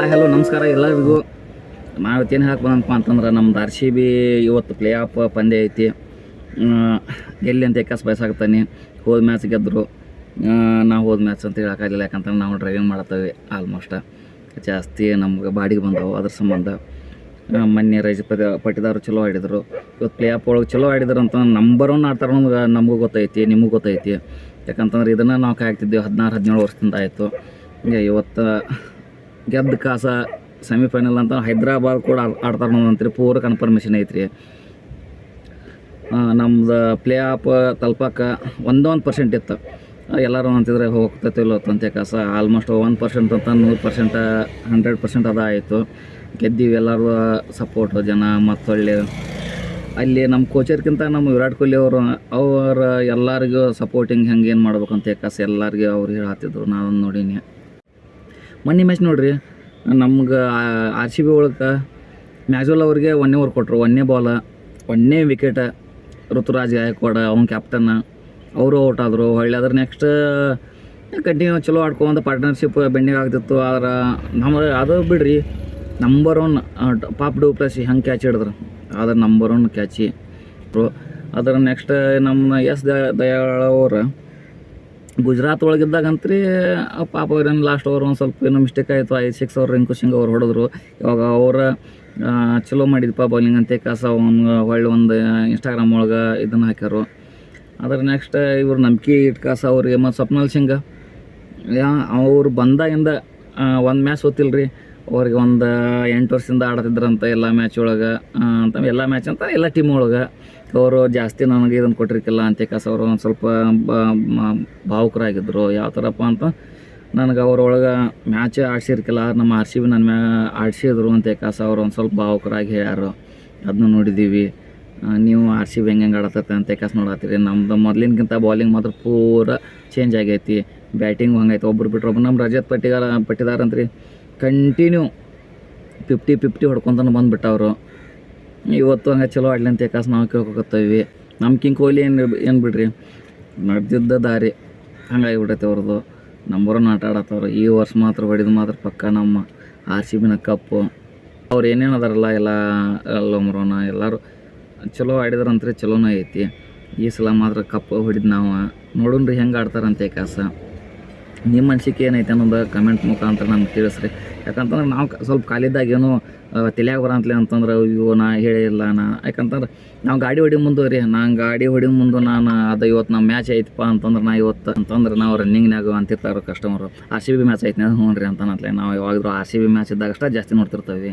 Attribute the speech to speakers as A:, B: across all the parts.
A: Hi hello ನಮಸ್ಕಾರ ಎಲ್ಲರಿಗೂ. ನಾವತ್ತೇನು ಏನು ಹಾಕಿ ಬಂದಪ್ಪ ಅಂತಂದ್ರೆ ನಮ್ದು ಆರ್ ಸಿ ಬಿ ಇವತ್ತು ಪ್ಲೇ ಆಫ್ ಪಂದ್ಯ ಐತಿ. ಗೆಲ್ಲಿ ಅಂತ ಎಕ್ಕಸ್ ಬಯಸಾಗ್ತಾನೆ ಹೋದ ಮ್ಯಾಚ್ ಗೆದ್ದರು ನಾವು ಹೋದ ಮ್ಯಾಚ್ ಅಂತ ಹೇಳೋಕ್ಕಾಗಲಿಲ್ಲ ಯಾಕಂತಂದ್ರೆ ನಾವು ಡ್ರೈವಿಂಗ್ ಮಾಡತ್ತೇವೆ ಆಲ್ಮೋಸ್ಟ್ ಜಾಸ್ತಿ ನಮ್ಗೆ ಬಾಡಿಗೆ ಬಂದವು ಅದ್ರ ಸಂಬಂಧ. ಮೊನ್ನೆ ರೈಸ್ ಪದ ಚಲೋ ಆಡಿದರು. ಇವತ್ತು ಪ್ಲೇ ಆಫ್ ಒಳಗೆ ಚಲೋ ಆಡಿದ್ರು ಅಂತ ನಂಬರ್ ಒನ್ ಆಡ್ತಾರೆ ಅನ್ನೋದು ನಮಗೂ ಗೊತ್ತೈತಿ, ನಿಮಗೂ ಗೊತ್ತೈತಿ. ಯಾಕಂತಂದ್ರೆ ಇದನ್ನು ನಾವು ಕಾಯ್ತಿದ್ದೀವಿ ಹದಿನಾರು, ಹದಿನೇಳು ವರ್ಷದಿಂದ ಆಯಿತು. ಇವತ್ತು ಗೆದ್ದ ಕಾಸ ಸೆಮಿಫೈನಲ್ ಅಂತ ಹೈದ್ರಾಬಾದ್ ಕೂಡ ಆಡ್ತಾರೆ ಆಡ್ತಾರೆ ಅಂತೀರಿ. ಪೂರ ಕನ್ಫರ್ಮೇಷನ್ ಐತ್ರಿ. ನಮ್ದು ಪ್ಲೇ ಆಫ್ ತಲುಪಕ್ಕೆ ಒಂದೊಂದು ಪರ್ಸೆಂಟ್ ಇತ್ತು. ಎಲ್ಲರೂ ಅಂತಿದ್ರೆ ಹೋಗ್ತೈತಿಲ್ಲ ತಂತೆ ಕಾಸ. ಆಲ್ಮೋಸ್ಟ್ ಒನ್ ಪರ್ಸೆಂಟ್ ಅಂತ ನೂರು ಪರ್ಸೆಂಟ್ ಹಂಡ್ರೆಡ್ ಪರ್ಸೆಂಟ್ ಅದ ಆಯಿತು. ಗೆದ್ದೀವಿ ಎಲ್ಲರೂ ಸಪೋರ್ಟು ಜನ, ಮತ್ತೊಳ್ಳೆ. ಅಲ್ಲಿ ನಮ್ಮ ಕೋಚರ್ಗಿಂತ ನಮ್ಮ ವಿರಾಟ್ ಕೊಹ್ಲಿ ಅವರು, ಅವ್ರ ಎಲ್ಲರಿಗೂ ಸಪೋರ್ಟಿಂಗ್ ಹೆಂಗೆ ಏನು ಮಾಡ್ಬೇಕಂತ ಕಾಸ ಎಲ್ಲರಿಗೂ ಅವ್ರು ಹೇಳತ್ತಿದ್ರು ನಾನು ನೋಡೀನಿ. ಮೊನ್ನೆ ಮ್ಯಾಚ್ ನೋಡ್ರಿ, ನಮ್ಗೆ ಆರ್ ಸಿ ಬಿ ಒಳಗೆ ಮ್ಯಾಜೋಲ್ ಅವ್ರಿಗೆ ಒನ್ನೇ ಓವರ್ ಕೊಟ್ಟರು ಒನ್ನೇ ಬಾಲ ಒನ್ನೇ ವಿಕೆಟ ಋತುರಾಜ್ ಗಾಯಕ್ವಾಡ, ಅವ್ನ ಕ್ಯಾಪ್ಟನ್ ಅವರು ಔಟ್ ಆದರು. ಹೊಳ್ಳಿ ಅದ್ರ ನೆಕ್ಸ್ಟ್ ಕಂಟಿನ್ಯೂ ಚಲೋ ಆಡ್ಕೊಂತ ಪಾರ್ಟ್ನರ್ಶಿಪ್ ಬೆಂಡಿಂಗ್ ಆಗ್ತಿತ್ತು. ಆದ್ರೆ ನಮ್ಮ ಅದು ಬಿಡ್ರಿ number one Faf du Plessis ಹೆಂಗೆ ಕ್ಯಾಚ್ ಹಿಡಿದ್ರು. ಆದ್ರೆ ನಂಬರ್ ಒನ್ ಕ್ಯಾಚಿ ಅದ್ರ ನೆಕ್ಸ್ಟ್ ನಮ್ಮ ಎಸ್ ದಯಾಳ್ ಅವರು ಗುಜರಾತ್ ಒಳಗಿದ್ದಾಗಂತ್ರಿ ಪಾಪ ಅವ್ರೇನು ಲಾಸ್ಟ್ ಓವರ್ ಒಂದು ಸ್ವಲ್ಪ ಏನೋ ಮಿಸ್ಟೇಕ್ ಆಯಿತು ಐದು ಸಿಕ್ಸ್ ಅವ್ರು ರಿಂಕು ಸಿಂಗ್ ಅವ್ರು ಹೊಡೆದ್ರು. ಇವಾಗ ಅವ್ರ ಚಲೋ ಮಾಡಿದಪ್ಪ ಬೌಲಿಂಗ್ ಅಂತ, ಕಾಸ ಅವ್ನು ಹೊಳ್ಳಿ ಒಂದು ಇನ್ಸ್ಟಾಗ್ರಾಮ್ ಒಳಗೆ ಇದನ್ನು ಹಾಕ್ಯಾರು. ಅದ್ರ ನೆಕ್ಸ್ಟ್ ಇವ್ರು ನಂಬಿಕೆ ಇಟ್ಕಾಸ ಅವ್ರಿಗೆ ಮತ್ತು ಸ್ವಪ್ನಲ್ ಸಿಂಗ್. ಅವ್ರು ಬಂದಾಗಿಂದ ಒಂದು ಮ್ಯಾಚ್ ಓದ್ತಿಲ್ಲ ರೀ ಅವ್ರಿಗೆ ಒಂದು, ಎಂಟು ವರ್ಷದಿಂದ ಆಡ್ತಿದ್ರಂತ ಎಲ್ಲ ಮ್ಯಾಚ್ ಒಳಗೆ. ಅಂತ ಎಲ್ಲ ಮ್ಯಾಚ್ ಅಂತ ಎಲ್ಲ ಟೀಮ್ ಒಳಗೆ. ಅವರು ಜಾಸ್ತಿ ನನಗೆ ಇದನ್ನು ಕೊಟ್ಟಿರ್ಕಿಲ್ಲ ಕಾಸ ಅವರು ಒಂದು ಸ್ವಲ್ಪ ಭಾವುಕರಾಗಿದ್ದರು ಯಾವ ಥರಪ್ಪ ಅಂತ ನನಗೆ ಅವ್ರೊಳಗೆ ಮ್ಯಾಚ್ ಆಡ್ಸಿರ್ಕಿಲ್ಲ. ನಮ್ಮ ಆರ್ ಸಿ ಬಿ ನನ್ನ ಮ್ಯಾ ಆಡ್ಸಿದ್ರು ಅಂತ ಕಾಸ ಅವ್ರು ಒಂದು ಸ್ವಲ್ಪ ಭಾವುಕರಾಗಿ ಹೇಳ್ಯಾರು. ಅದನ್ನ ನೋಡಿದ್ದೀವಿ ನೀವು ಆರ್ ಸಿ ಬಿ ಹೆಂಗೆ ಆಡತ್ತೈತೆ ಅಂತ ಕಾಸು ನೋಡತ್ತೀರಿ. ನಮ್ದು ಮೊದ್ಲಿನ್ಕಿಂತ ಬಾಲಿಂಗ್ ಮಾತ್ರ ಪೂರ ಚೇಂಜ್ ಆಗೈತಿ. ಬ್ಯಾಟಿಂಗ್ ಹಂಗೈತೆ ಒಬ್ರು ಬಿಟ್ರೆ ಒಬ್ರು. ನಮ್ಮ ರಜತ್ ಪಟ್ಟಿಗಾರ ಪಟ್ಟಿದಾರ ಅಂತ್ರಿ ಕಂಟಿನ್ಯೂ ಫಿಫ್ಟಿ ಫಿಫ್ಟಿ ಹೊಡ್ಕೊತಾನೆ ಬಂದುಬಿಟ್ಟವರು. ಇವತ್ತು ಹಂಗೆ ಚಲೋ ಆಡ್ಲಿ ಅಂತ ಕಾಸು ನಾವು ಕೇಳ್ಕೊಕತ್ತೀವಿ. ನಮ್ಮ ಕಿಂಗ್ ಕೊಹ್ಲಿ ಏನು ಏನು ಬಿಡ್ರಿ? ನಡೆದಿದ್ದ ದಾರಿ. ಹಂಗಾಗಿಬಿಟ್ಟೈತೆ ಅವ್ರದ್ದು ನಂಬರ್ ಒನ್ ಆಟ ಆಡತ್ತವ್ರು. ಈ ವರ್ಷ ಮಾತ್ರ ಹೊಡಿದು ಮಾತ್ರ ಪಕ್ಕ ನಮ್ಮ ಆರ್ ಸಿ ಬಿನ ಕಪ್ಪು ಅವ್ರು ಏನೇನು ಅದಾರಲ್ಲ, ಎಲ್ಲ ಲೋಮ್ರೋನ ಎಲ್ಲರೂ. ಚಲೋ ಆಡಿದ್ರಂತ್ರಿ ಚಲೋನೇ ಐತಿ. ಈ ಸಲ ಮಾತ್ರ ಕಪ್ ಹೊಡಿದ್ ನಾವು. ನೋಡೋಣ್ರಿ ಹೆಂಗೆ ಆಡ್ತಾರಂತೆ ಕಾಸ. ನಿಮ್ಮ ಅನಿಸಿಕೆ ಏನೈತೆ ಅನ್ನೋದು ಕಮೆಂಟ್ ಮುಖಾಂತರ ನಮ್ಗೆ ತಿಳಿಸ್ರಿ. ಯಾಕಂತಂದ್ರೆ ನಾವು ಸ್ವಲ್ಪ ಕಾಲಿದ್ದಾಗ ಏನೋ ಬರ ಬರಂತಲೇ ಅಂತಂದ್ರೆ, ಅಯ್ಯೋ, ನಾ ಹೇಳಿಲ್ಲ ನಾ ಯಾಕಂತಂದ್ರೆ ನಾವು ಗಾಡಿ ಹೊಡಿ ಮುಂದೆ ರೀ, ನಾನು ಗಾಡಿ ಹೊಡಿ ಮುಂದೆ ನಾನು ಅದು ಇವತ್ತು ನಮ್ಮ ಮ್ಯಾಚ್ ಐತಪ್ಪ ಅಂತಂದ್ರೆ ನಾ ಇವತ್ತು ಅಂತಂದ್ರೆ ನಾವು ರನ್ನಿಂಗ್ನಾಗ ಅಂತಿರ್ತಾರೆ customer R C B match ಐತೆ ಹ್ಞೂ ರೀ ಅಂತ ಅಂತಲೇ ನಾವು ಯಾವಾಗಲೂ ಆರ್ ಸಿ ಬಿ ಮ್ಯಾಚ್ ಇದ್ದಾಗ ಅಷ್ಟೇ ಜಾಸ್ತಿ ನೋಡ್ತಿರ್ತೀವಿ.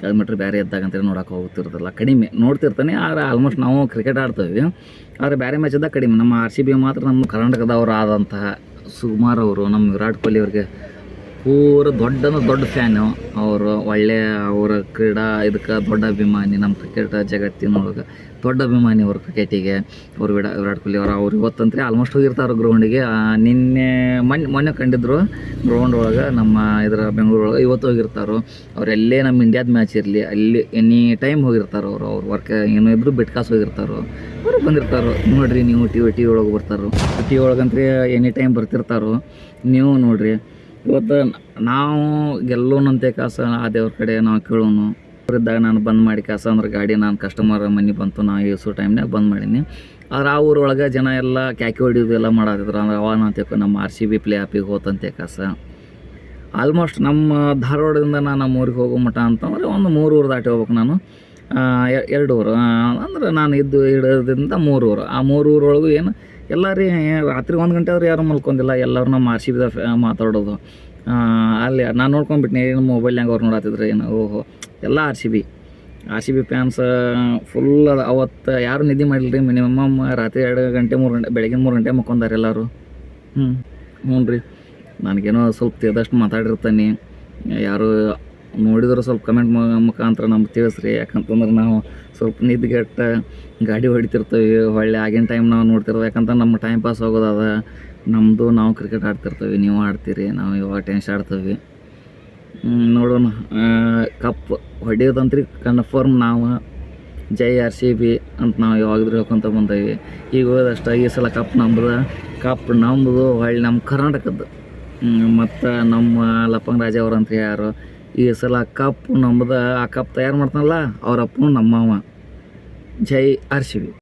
A: ಕಿಲೋಮೀಟ್ರ್ ಬೇರೆ ಇದ್ದಾಗ ಅಂತೇಳಿ ನೋಡೋಕೆ ಹೋಗ್ತಿರ್ತಲ್ಲ ಕಡಿಮೆ ನೋಡ್ತಿರ್ತಾನೆ, ಆದರೆ ಆಲ್ಮೋಸ್ಟ್ ನಾವು ಕ್ರಿಕೆಟ್ ಆಡ್ತೀವಿ. ಆದರೆ ಬೇರೆ ಮ್ಯಾಚ್ ಇದ್ದಾಗ ಕಡಿಮೆ. ನಮ್ಮ ಆರ್ ಸಿ ಬಿ ಮಾತ್ರ ನಮ್ಮ ಕರ್ನಾಟಕದವರು ಆದಂತಹ ಸುಮಾರು ಅವರು ನಮ್ಮ ವಿರಾಟ್ ಕೊಹ್ಲಿ ಅವ್ರಿಗೆ ಪೂರ ದೊಡ್ಡ ದೊಡ್ಡ ಫ್ಯಾನು ಅವರು ಒಳ್ಳೆಯ ಅವರ ಕ್ರೀಡಾ ಇದಕ್ಕೆ ದೊಡ್ಡ ಅಭಿಮಾನಿ ನಮ್ಮ ಕ್ರಿಕೆಟ್ ಜಗತ್ತಿನೊಳಗೆ ದೊಡ್ಡ ಅಭಿಮಾನಿ ಅವರು ಕ್ರಿಕೆಟಿಗೆ ಅವ್ರು ವಿರಾ ವಿರಾಟ್ ಕೊಹ್ಲಿ ಅವರು, ಅವ್ರು ಇವತ್ತಂತ್ರಿ ಆಲ್ಮೋಸ್ಟ್ ಹೋಗಿರ್ತಾರೆ ಗ್ರೌಂಡಿಗೆ ನಿನ್ನೆ ಮೊನ್ನೆ ಮೊನ್ನೆ ಕಂಡಿದ್ರು ಗ್ರೌಂಡ್ ಒಳಗೆ ನಮ್ಮ ಇದರ ಬೆಂಗಳೂರು ಒಳಗೆ ಇವತ್ತು ಹೋಗಿರ್ತಾರೆ ಅವರೆಲ್ಲೇ ನಮ್ಮ ಇಂಡಿಯಾದ ಮ್ಯಾಚ್ ಇರಲಿ, ಅಲ್ಲಿ ಎನಿ ಟೈಮ್ ಹೋಗಿರ್ತಾರೆ ಅವರು, ಅವ್ರ ವರ್ಕ್ ಏನೋ ಇದ್ರು ಬಿಟ್ಕಾಸ್ ಹೋಗಿರ್ತಾರೋ ಅವರು ಬಂದಿರ್ತಾರೆ ನೋಡ್ರಿ ನೀವು ಟಿ ವಿ ಟಿ ಒಳಗೆ ಬರ್ತಾರೆ ಟಿ ಒಳಗಂತ್ರಿ ಎನಿ ಟೈಮ್ ಬರ್ತಿರ್ತಾರೆ ನೀವು ನೋಡ್ರಿ. ಇವತ್ತು ನಾವು ಗೆಲ್ಲೋನಂತೆ ಕಾಸ ಆ ದೇವ್ರ ಕಡೆ ನಾವು ಕೇಳೋನು. ಇದ್ದಾಗ ನಾನು ಬಂದ್ ಮಾಡಿ ಕಾಸ ಅಂದ್ರೆ ಗಾಡಿ ನಾನು ಕಸ್ಟಮರ್ ಮನೆ ಬಂತು, ನಾವು ಇವಸು ಟೈಮ್ನಾಗ ಬಂದ್ ಮಾಡೀನಿ. ಆದ್ರೆ ಆ ಊರೊಳಗೆ ಜನ ಎಲ್ಲ ಕ್ಯಾಕಿ ಹೊಡಿಯೋದು ಎಲ್ಲ ಮಾಡತ್ತಿದ್ರು ಅಂದ್ರೆ ಅವಾಗ ನಾನು ತಿಳ್ಕೊ ನಮ್ಮ ಆರ್ ಸಿ ಬಿ ಪ್ಲೇ ಆಪಿಗೆ ಹೋತಂತೆ ಕಾಸ. ಆಲ್ಮೋಸ್ಟ್ ನಮ್ಮ ಧಾರವಾಡದಿಂದ ನಾನು ನಮ್ಮ ಊರಿಗೆ ಹೋಗೋ ಮಟ್ಟ ಅಂತಂದರೆ ಒಂದು ಮೂರು ಊರು ದಾಟಿ ಹೋಗ್ಬೇಕು ನಾನು. ಎರಡು ಊರು ಅಂದ್ರೆ ನಾನು ಇದ್ದು ಇಡೋದ್ರಿಂದ ಮೂರು ಊರು ಆ ಮೂರು ಊರೊಳಗೂ ಏನು ಎಲ್ಲ ರೀ ರಾತ್ರಿ ಒಂದು ಗಂಟೆ ಆದ್ರೆ ಯಾರು ಮಲ್ಕೊಂಡಿಲ್ಲ ಎಲ್ಲರೂ ನಮ್ಮ ಆರ್ ಸಿ ಬಿದ ಮಾತಾಡೋದು ಅಲ್ಲಿ ನಾನು ನೋಡ್ಕೊಂಡ್ಬಿಟ್ನಿ ಏನು ಮೊಬೈಲ್ ಹೆಂಗೆ ಅವ್ರು ನೋಡತ್ತಿದ್ರು ಏನು? ಓಹೋ, ಎಲ್ಲ R C B R C B fans full ಅವತ್ತು ಯಾರು ನಿದ್ದೆ ಮಾಡಿಲ್ಲ ರೀ ಮಿನಿಮಮ್ ರಾತ್ರಿ ಎರಡು ಗಂಟೆ, ಮೂರು ಗಂಟೆ, ಬೆಳಗಿನ ಮೂರು ಗಂಟೆ ಮಕ್ಕೊಂದಾರೆ ಎಲ್ಲರೂ. ಹ್ಞೂ ಹ್ಞೂ ರೀ ನನಗೇನೋ ಸ್ವಲ್ಪ ತಿಳಿದಷ್ಟು ಮಾತಾಡಿರ್ತಾನೆ ಯಾರು ನೋಡಿದ್ರು ಸ್ವಲ್ಪ ಕಮೆಂಟ್ ಮುಖಾಂತರ ನಮ್ಗೆ ತಿಳಿಸ್ರಿ. ಯಾಕಂತಂದ್ರೆ ನಾವು ಸ್ವಲ್ಪ ನಿದ್ಗೆಟ್ಟ ಗಾಡಿ ಹೊಡಿತಿರ್ತೀವಿ, ಹೊಳ್ಳಿ ಆಗಿನ ಟೈಮ್ ನಾವು ನೋಡ್ತಿರ್ತೀವಿ ಯಾಕಂದ್ರೆ ನಮ್ಮ ಟೈಮ್ ಪಾಸ್ ಆಗೋದದ ನಮ್ಮದು ನಾವು ಕ್ರಿಕೆಟ್ ಆಡ್ತಿರ್ತೀವಿ, ನೀವು ಆಡ್ತೀರಿ, ನಾವು ಇವಾಗ ಟೆನ್ಸ್ ಆಡ್ತೀವಿ. ನೋಡೋಣ. ಕಪ್ ಹೊಡಿಯೋದಂತ್ರಿ ಕನ್ಫರ್ಮ್ ನಾವು. ಜೈ ಆರ್ ಸಿ ಬಿ ಅಂತ ನಾವು ಯಾವಾಗಲೂ ಹೇಳ್ಕೊತ ಬಂದೀವಿ. ಈಗ ಹೋದಷ್ಟು ಈ ಸಲ ಕಪ್ ನಮ್ದು. ಕಪ್ ನಮ್ಮದು ಹೊಳ್ಳಿ ನಮ್ಮ ಕರ್ನಾಟಕದ್ದು. ಮತ್ತು ನಮ್ಮ ಲಪ್ಪಂಗ್ ರಾಜ ಅವ್ರು ಅಂತ ಯಾರು? ಈ ಸಲ ಕಪ್ ನಮ್ದು ಆ ಕಪ್ ತಯಾರು ಮಾಡ್ತಾನಲ್ಲ ಅವ್ರ ಅಪ್ಪನು ನಮ್ಮವ ಜೈ ಆರ್